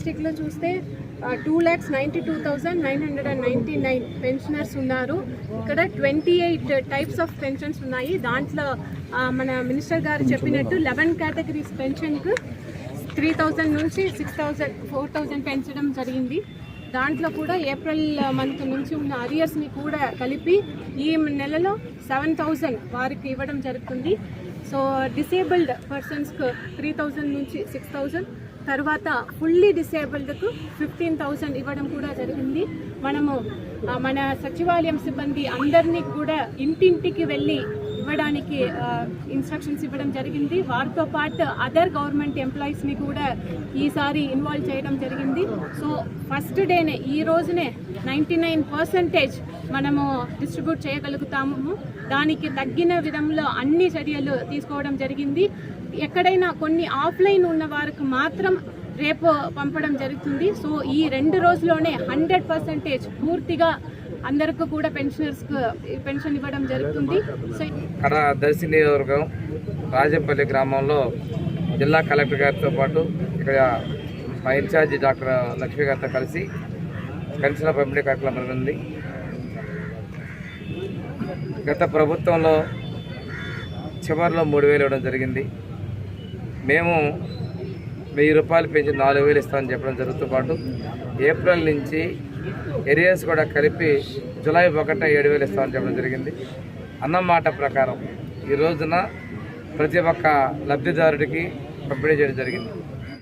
స్టేట్లో చూస్తే two lakhs ninety two thousand nine hundred and ninety nine pensioners ఉన్నారు. ఇక్కడ twenty eight types of pensions ఉన్నాయి. దాంట్లో మన మినిస్టర్ గారు చెప్పినట్టు లెవెన్ కేటగిరీస్ పెన్షన్కు త్రీ థౌజండ్ నుంచి సిక్స్ థౌజండ్ ఫోర్ థౌజండ్ పెంచడం జరిగింది. దాంట్లో కూడా ఏప్రిల్ మంత్ నుంచి ఉన్న అరియర్స్ని కూడా కలిపి ఈ నెలలో సెవెన్ థౌజండ్ వారికి ఇవ్వడం జరుగుతుంది. సో డిసేబుల్డ్ పర్సన్స్కు త్రీ థౌజండ్ నుంచి సిక్స్ థౌజండ్ తర్వాత ఫుల్లీ డిసేబుల్డ్కు ఫిఫ్టీన్ థౌజండ్ ఇవ్వడం కూడా జరిగింది. మనము మన సచివాలయం సిబ్బంది అందరినీ కూడా ఇంటింటికి వెళ్ళి ఇవ్వడానికి ఇన్స్ట్రక్షన్స్ ఇవ్వడం జరిగింది. వారితో పాటు అదర్ గవర్నమెంట్ ఎంప్లాయీస్ని కూడా ఈసారి ఇన్వాల్వ్ చేయడం జరిగింది. సో ఫస్ట్ డేనే ఈ రోజునే నైంటీ నైన్ పర్సెంటేజ్ మనము డిస్ట్రిబ్యూట్ చేయగలుగుతాము. దానికి తగ్గిన విధంలో అన్ని చర్యలు తీసుకోవడం జరిగింది. ఎక్కడైనా కొన్ని ఆఫ్లైన్ ఉన్న వారికి మాత్రం రేపు పంపడం జరుగుతుంది. సో ఈ రెండు రోజుల్లోనే హండ్రెడ్ పర్సెంటేజ్ పూర్తిగా అందరికీ కూడా పెన్షనర్స్కు పెన్షన్ ఇవ్వడం జరుగుతుంది. సో దర్శిని దర్శి నియోజకవర్గం రాజంపల్లి గ్రామంలో జిల్లా కలెక్టర్ గారితో పాటు ఇక్కడ మా ఇన్ఛార్జి డాక్టర్ లక్ష్మి గారితో కలిసి పెన్షన్ల పంపిణీ కార్యక్రమం జరిగింది గత ప్రభుత్వంలో చివరిలో మూడు వేలు ఇవ్వడం జరిగింది. మేము వెయ్యి రూపాయలు పెంచి నాలుగు వేలు ఇస్తామని చెప్పడం జరుగుతూ పాటు ఏప్రిల్ నుంచి ఏరియాస్ కూడా కలిపి జూలై ఒకట ఏడు వేలు ఇస్తామని చెప్పడం జరిగింది. అన్నమాట ప్రకారం ఈ రోజున ప్రతి ఒక్క లబ్ధిదారుడికి పంపిణీ చేయడం జరిగింది.